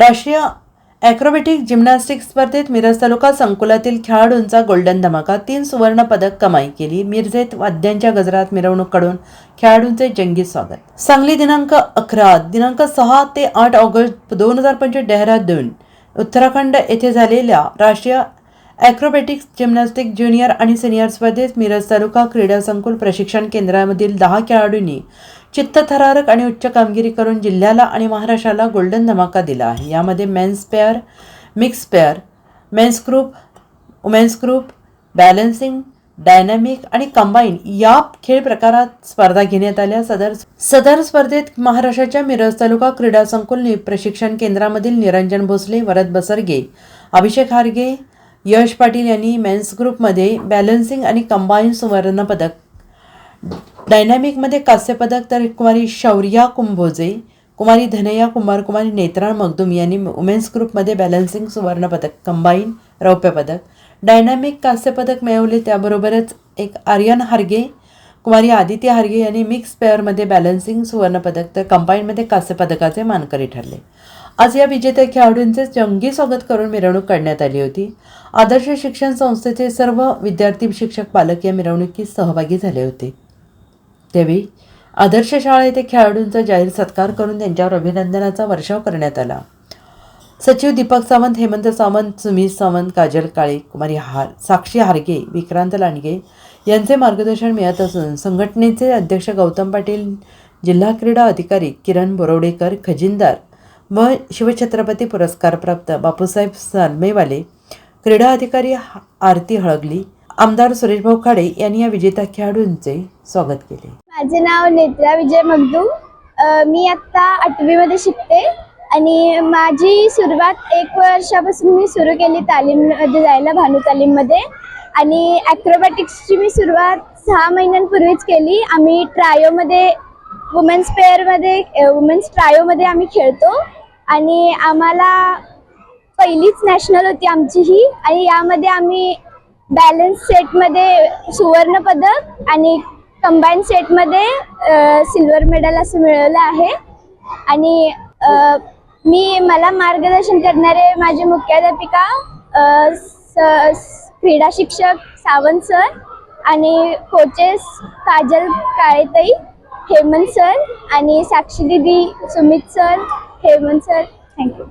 राष्ट्रीय ॲक्रोबॅटिक जिम्नॅस्टिक स्पर्धेत मिरज तालुका संकुलातील खेळाडूंचा गोल्डन धमाका तीन सुवर्ण पदक कमाई केली. मिरजेत वाद्यांच्या गजरात मिरवणूक काढून खेळाडूंचे जंगी स्वागत. सांगली दिनांक अकरा दिनांक सहा ते आठ ऑगस्ट दोन हजार पंचवीस डेहराडून उत्तराखंड येथे झालेल्या राष्ट्रीय ॲक्रोबॅटिक्स जिम्नॅस्टिक ज्युनियर आणि सिनियर स्पर्धेत मिरज तालुका क्रीडा संकुल प्रशिक्षण केंद्रामधील दहा खेळाडूंनी चित्तथरारक आणि उच्च कामगिरी करून जिल्ह्याला आणि महाराष्ट्राला गोल्डन धमाका दिला आहे. यामध्ये men's pair mix pair men's group women's group balancing dynamic आणि कंबाईन या खेळ प्रकारात स्पर्धा घेण्यात आल्या. सदर सदर स्पर्धेत महाराष्ट्राच्या मिरज तालुका क्रीडा संकुल प्रशिक्षण केंद्रामधील निरंजन भोसले वरद बसरगे अभिषेक हारगे यश पाटील यांनी मेन्स ग्रुपमध्ये बॅलन्सिंग आणि कंबाईन सुवर्ण पदक डायनॅमिकमध्ये कांस्यपदक तर कुमारी शौर्या कुंभोजे कुमारी धनया कुमार कुमारी नेत्रा मगदुम यांनी वुमेन्स ग्रुपमध्ये बॅलन्सिंग सुवर्णपदक कंबाईन रौप्य पदक. डायनॅमिक कांस्यपदक मिळवले त्याबरोबरच एक आर्यन हार्गे कुमारी आदित्य हार्गे यांनी मिक्स पेअरमध्ये बॅलन्सिंग सुवर्णपदक तर कंबाईनमध्ये कांस्यपदकाचे मानकरी ठरले. आज या विजेत्या खेळाडूंचे जंगी स्वागत करून मिरवणूक काढण्यात आली होती. आदर्श शिक्षण संस्थेचे सर्व विद्यार्थी शिक्षक पालक या मिरवणुकीत सहभागी झाले होते. त्यावेळी आदर्श शाळा येथे खेळाडूंचा जाहीर सत्कार करून त्यांच्यावर अभिनंदनाचा वर्षाव करण्यात आला. सचिव दीपक सावंत हेमंत सावंत सुमित सावंत काजल काळे कुमारी हार साक्षी हारगे विक्रांत लांडगे यांचे मार्गदर्शन मिळत असून संघटनेचे अध्यक्ष गौतम पाटील जिल्हा क्रीडा अधिकारी किरण बोरवडेकर खजिनदार म शिवछत्रपती पुरस्कारप्राप्त बापूसाहेब सानमेवाले क्रीडा अधिकारी आरती हळगली आमदार सुरेशभाऊ खाडे यांनी या विजेत्या खेळाडूंचे स्वागत केले. माझे नाव नेत्रा विजय मगदू मी आत्ता आठवीमध्ये शिकते आणि माझी सुरुवात एक वर्षापासून मी सुरू केली तालीममध्ये जायला भानू तालीममध्ये. आणि ॲक्रोबॅटिक्सची मी सुरुवात सहा महिन्यांपूर्वीच केली. आम्ही ट्रायोमध्ये वुमेन्स पेअरमध्ये वुमेन्स ट्रायोमध्ये आम्ही खेळतो. आणि आम्हाला पहिलीच नॅशनल होती आमची ही. आणि यामध्ये आम्ही बॅलन्स सेटमध्ये सुवर्ण पदक आणि कंबाईन सेटमध्ये सिल्वर मेडल असं मिळवलं आहे. आणि मी मला मार्गदर्शन करणारे माझे मुख्याध्यापिका स- स- क्रीडा शिक्षक सावंत सर आणि कोचेस काजल काळेताई. हेमंत सर आणि साक्षी दिदी Sumit sir Hemant sir thank you